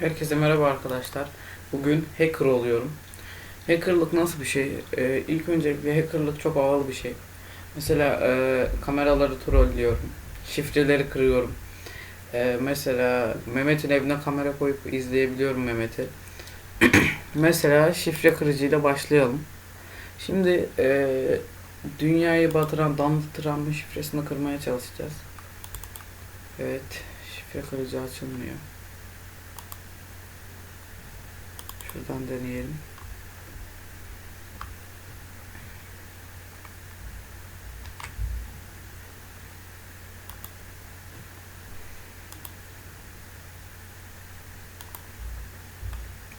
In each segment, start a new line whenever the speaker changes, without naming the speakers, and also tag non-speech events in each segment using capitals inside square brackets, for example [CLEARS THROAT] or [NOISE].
Herkese merhaba arkadaşlar. Bugün hacker oluyorum. Hackerlık nasıl bir şey? Ee, ilk öncelikle hackerlık çok havalı bir şey. Mesela e, kameraları trollüyorum. Şifreleri kırıyorum. Ee, mesela Mehmet'in evine kamera koyup izleyebiliyorum Mehmet'i. [CLEARS THROAT] mesela şifre kırıcıyla başlayalım. Şimdi e, dünyayı batıran Donald Trump'ın şifresini kırmaya çalışacağız. Evet, şifre kırıcı açılmıyor. Şuradan deneyelim.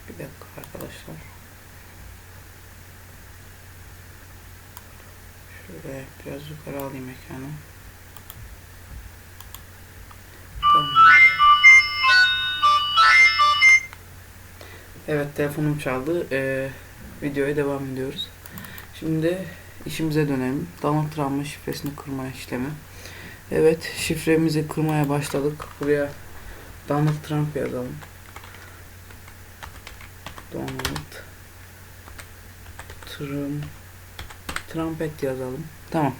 Bir dakika arkadaşlar. Şöyle biraz yukarı alayım ekranı. Tamam. Evet telefonum çaldı. Ee, videoya devam ediyoruz. Şimdi işimize dönelim. Donald Trump'ın şifresini kırma işlemi. Evet şifremizi kırmaya başladık. Buraya Donald Trump yazalım. Donald Trump Trumpet yazalım. Tamam.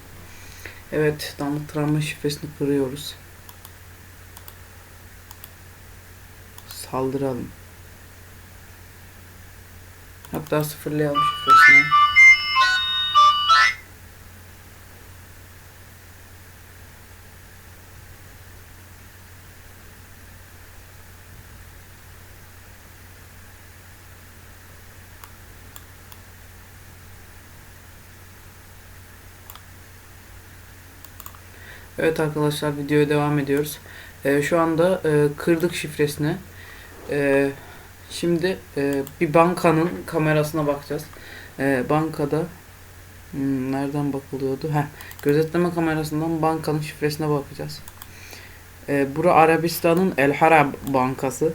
Evet Donald Trump'ın şifresini kırıyoruz. Saldıralım. Hatta sıfırlayalım şifresini. Evet arkadaşlar videoya devam ediyoruz. Ee, şu anda e, kırdık şifresini. Ee, Şimdi e, bir bankanın kamerasına bakacağız. E, bankada hmm, nereden bakılıyordu? Heh, gözetleme kamerasından bankanın şifresine bakacağız. E, bura Arabistan'ın El Harab Bankası.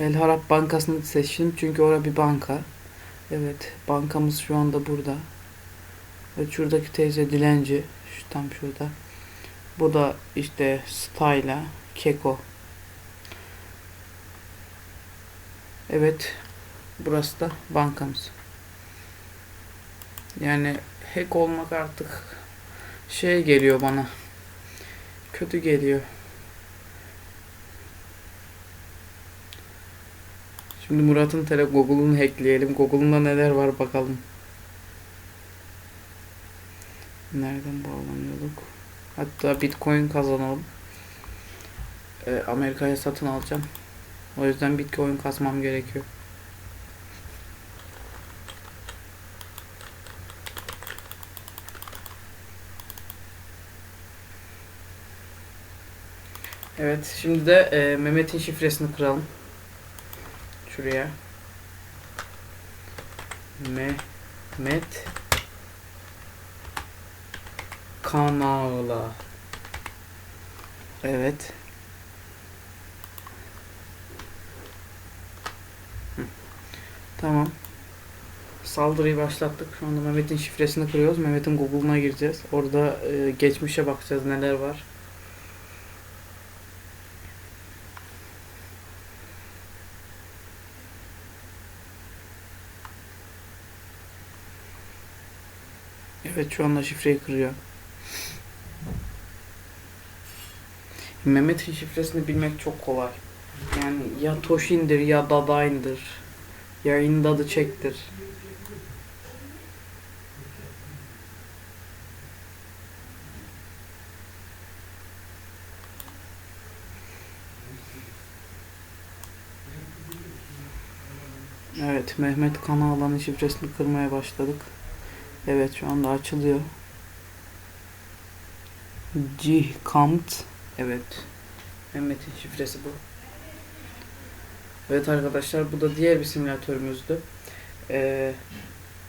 El Harab Bankası'nı seçtim çünkü orada bir banka. Evet, bankamız şu anda burada. Evet, şuradaki teyze dilenci. Şu tam şurada. Bu da işte Styla, Keko. Evet. Burası da bankamız. Yani hack olmak artık şey geliyor bana. Kötü geliyor. Şimdi Murat'ın tele Google'unu hackleyelim. Google'unda neler var bakalım. Nereden bağlanıyorduk? Hatta Bitcoin kazanalım. Ee, Amerika'ya satın alacağım. O yüzden Bitcoin kasmam gerekiyor. Evet, şimdi de e, Mehmet'in şifresini kıralım. Şuraya. Mehmet Kanala. Evet. Tamam. Saldırıyı başlattık. Şu anda Mehmet'in şifresini kırıyoruz. Mehmet'in Google'una gireceğiz. Orada e, geçmişe bakacağız neler var. Evet şu anda şifreyi kırıyor. Mehmet'in şifresini bilmek çok kolay. Yani ya Toshin'dir ya Dadain'dir. Yayının adı çektir. Evet Mehmet kanalının şifresini kırmaya başladık. Evet şu anda açılıyor. Gkamt Evet. Mehmet'in şifresi bu. Evet arkadaşlar bu da diğer bir simülatörümüzdü. Ee,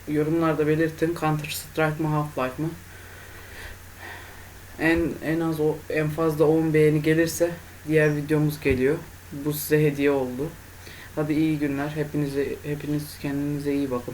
yorumlarda belirtin Counter Strike mı Half-Life mı? En en az o en fazla 10 beğeni gelirse diğer videomuz geliyor. Bu size hediye oldu. Hadi iyi günler. Hepinize hepiniz kendinize iyi bakın.